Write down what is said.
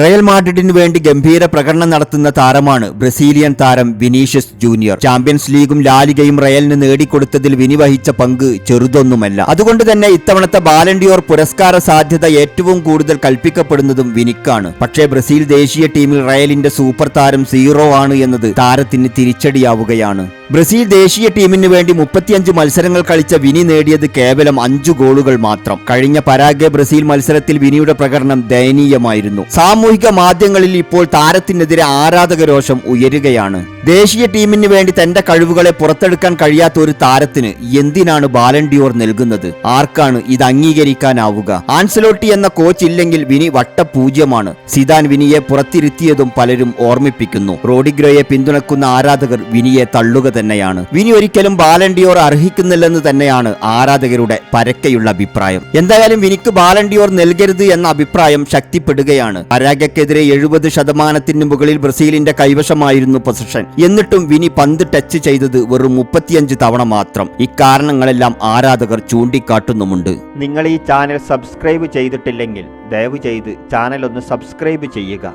Real മാഡ്രിഡിന് വേണ്ടി ഗംഭീര പ്രകടനം നടത്തുന്ന താരമാണ് ബ്രസീലിയൻ താരം വിനീഷ്യസ് ജൂനിയർ. ചാമ്പ്യൻസ് ലീഗും ലാലിഗയും റയലിന് നേടിക്കൊടുത്തതിൽ വിനി വഹിച്ച പങ്ക് ചെറുതൊന്നുമല്ല. അതുകൊണ്ട് തന്നെ ഇത്തവണത്തെ ബാലൻഡിയോർ പുരസ്കാര സാധ്യത ഏറ്റവും കൂടുതൽ കൽപ്പിക്കപ്പെടുന്നതും വിനിക്കാണ്. പക്ഷേ ബ്രസീൽ ദേശീയ ടീമിൽ റയലിന്റെ സൂപ്പർ താരം സീറോ ആണ് എന്നത് താരത്തിന് തിരിച്ചടിയാവുകയാണ്. ബ്രസീൽ ദേശീയ ടീമിന് വേണ്ടി മുപ്പത്തിയഞ്ച് മത്സരങ്ങൾ കളിച്ച വിനി നേടിയത് കേവലം അഞ്ചു ഗോളുകൾ മാത്രം. കഴിഞ്ഞ പരാഗ്വെ ബ്രസീൽ മത്സരത്തിൽ വിനിയുടെ പ്രകടനം ദയനീയമായിരുന്നു. സാമൂഹിക മാധ്യമങ്ങളിൽ ഇപ്പോൾ താരത്തിനെതിരെ ആരാധക രോഷം ഉയരുകയാണ്. ദേശീയ ടീമിന് വേണ്ടി തന്റെ കഴിവുകളെ പുറത്തെടുക്കാൻ കഴിയാത്ത ഒരു താരത്തിന് എന്തിനാണ് ബാലൻഡിയോർ നൽകുന്നത്? ആർക്കാണ് ഇത് അംഗീകരിക്കാനാവുക? ആൻസലോട്ടി എന്ന കോച്ച് ഇല്ലെങ്കിൽ വിനി വട്ടപൂജ്യമാണ്. സിദാൻ വിനിയെ പുറത്തിരുത്തിയതും പലരും ഓർമ്മിപ്പിക്കുന്നു. റോഡിഗ്രോയെ പിന്തുണക്കുന്ന ആരാധകർ വിനിയെ തള്ളുക തന്നെയാണ്. വിനി ഒരിക്കലും ബാലൻഡിയോർ അർഹിക്കുന്നില്ലെന്ന് തന്നെയാണ് ആരാധകരുടെ പരക്കെയുള്ള അഭിപ്രായം. എന്തായാലും വിനിക്ക് ബാലൻഡിയോർ നൽകരുത് എന്ന അഭിപ്രായം ശക്തിപ്പെടുകയാണ്. പരാഗയ്ക്കെതിരെ എഴുപത് ശതമാനത്തിന് മുകളിൽ ബ്രസീലിന്റെ കൈവശമായിരുന്നു പൊസിഷൻ. എന്നിട്ടും വിനി പന്ത് ടച്ച് ചെയ്തത് വെറും മുപ്പത്തിയഞ്ച് തവണ മാത്രം. ഇക്കാരണങ്ങളെല്ലാം ആരാധകർ ചൂണ്ടിക്കാട്ടുന്നുമുണ്ട്. നിങ്ങൾ ഈ ചാനൽ സബ്സ്ക്രൈബ് ചെയ്തിട്ടില്ലെങ്കിൽ ദയവ് ചെയ്ത് ചാനൽ ഒന്ന് സബ്സ്ക്രൈബ് ചെയ്യുക.